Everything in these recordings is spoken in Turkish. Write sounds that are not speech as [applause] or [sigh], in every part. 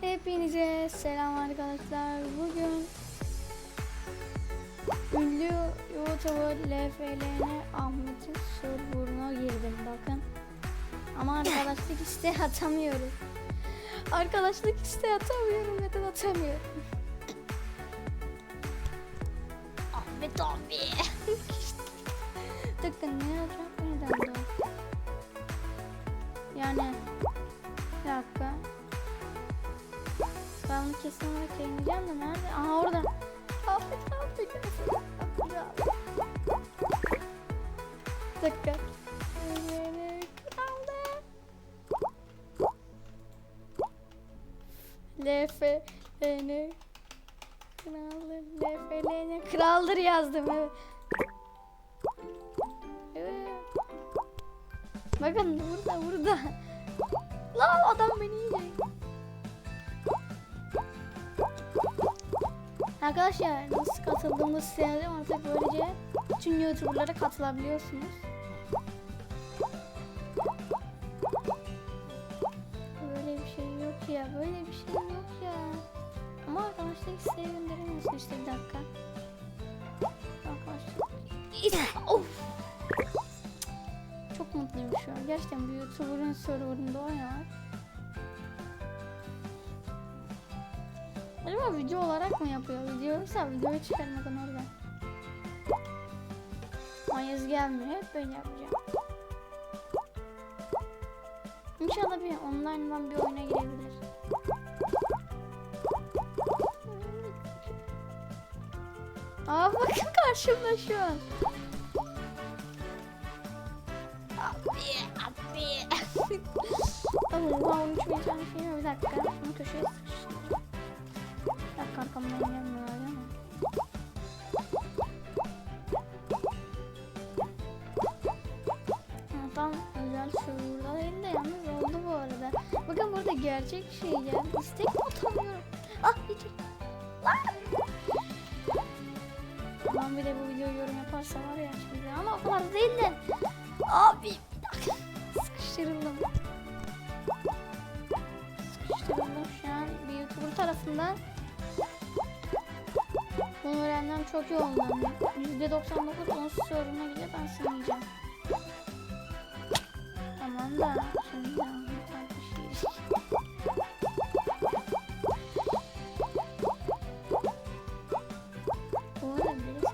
Hepinize selam arkadaşlar. Bugün ünlü YouTuber LFLN Ahmet'in serverına girdim bakın. Ama arkadaşlık isteği atamıyorum. Arkadaşlık isteği atamıyorum. Neden atamıyorum? Ahmet abi. [laughs] Tıkın ne yapacak neden de? Yani bir dakika. Ben bunu kesin olarak yayınlayacağım da nerede? Aha orada. Afiyet afiyet. Dakika. LFN Kraldır LFN Kraldır yazdım evet. Evet. Bakın burada burada. Lan adam beni yiyecek. Arkadaşlar nasıl katıldığımı söyledim artık böylece tüm youtuberlara katılabiliyorsunuz. Böyle bir şey yok ya böyle bir şey yok ya. Ama arkadaşlar isteğe gönderemiyorsun işte bir dakika. Arkadaşlar. of. Çok mutluyum şu an. Gerçekten bir youtuber'ın serverında oynamak. Acaba video olarak mı yapıyor? Video yoksa videoyu çıkarmadan orada. Mayız gelmiyor. Hep böyle yapacağım. İnşallah bir online'dan bir oyuna girebilir. Aa bakın karşımda şu an. Abi, abi. [laughs] Tamam, bu 13 bin tane şey var. Bir dakika. Bunu köşeye arkamdan gelmiyor öyle mi? Tam özel şuurda değil de yalnız oldu bu arada. Bakın burada gerçek şey ya. İstek mi atamıyorum? Ah hiç. Lan! Ulan bir de bu videoyu yorum yaparsa var ya şimdi ama o kadar değil de. Abi çok iyi oldu. %99 onsuz soruna bile ben sınayacağım. Tamam da şimdi bir şey. Bu arada biri.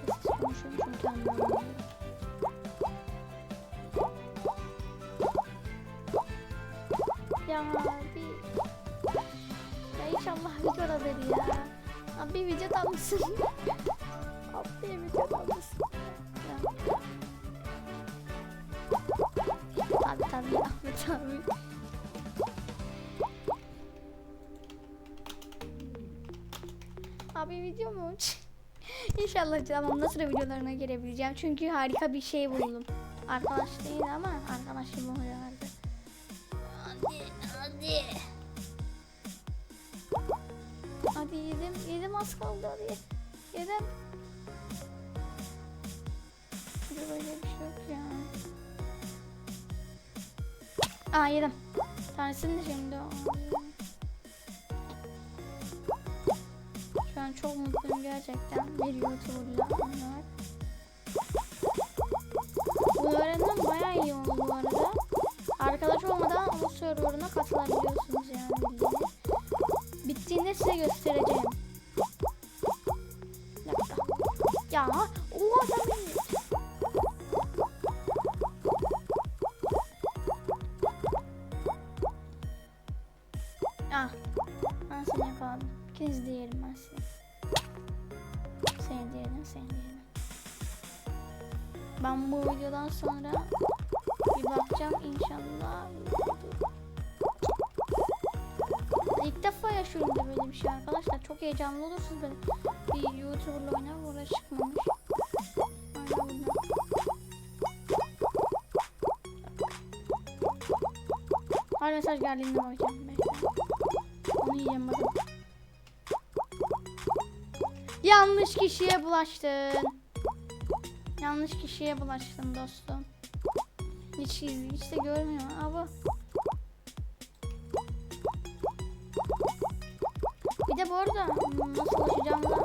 Ya bir... Ya inşallah videodadır ya. Abi video mısın? [laughs] Abi video mısın? Ya. Tabi tabi Ahmet abi. Abi video mu? [laughs] İnşallah devamında sıra videolarına girebileceğim. Çünkü harika bir şey buldum. Arkadaş değil ama arkadaşım oluyor. Hadi hadi. Hadi yedim yedim az kaldı hadi. Yedim. Böyle bir şey yok ya. Aa yedim. Tanesini de şimdi. Şu an çok mutluyum gerçekten bir YouTuber'la oynamak. Bu öğrenmem bayağı iyi oldu bu arada. Arkadaş olmadan o serverına katılabiliyorsunuz de yerim ben seni. Seni diyelim, seni diyelim. Ben bu videodan sonra bir bakacağım inşallah. İlk defa yaşıyorum da böyle bir şey arkadaşlar. Çok heyecanlı olursunuz böyle. Bir YouTuber'la oynar burada çıkmamış. Her mesaj geldiğinde bakacağım. Onu yiyeceğim bakın. Yanlış kişiye bulaştın. Yanlış kişiye bulaştın dostum. Hiç, hiç de görmüyor ama. Bir de bu arada hmm, nasıl ulaşacağımı da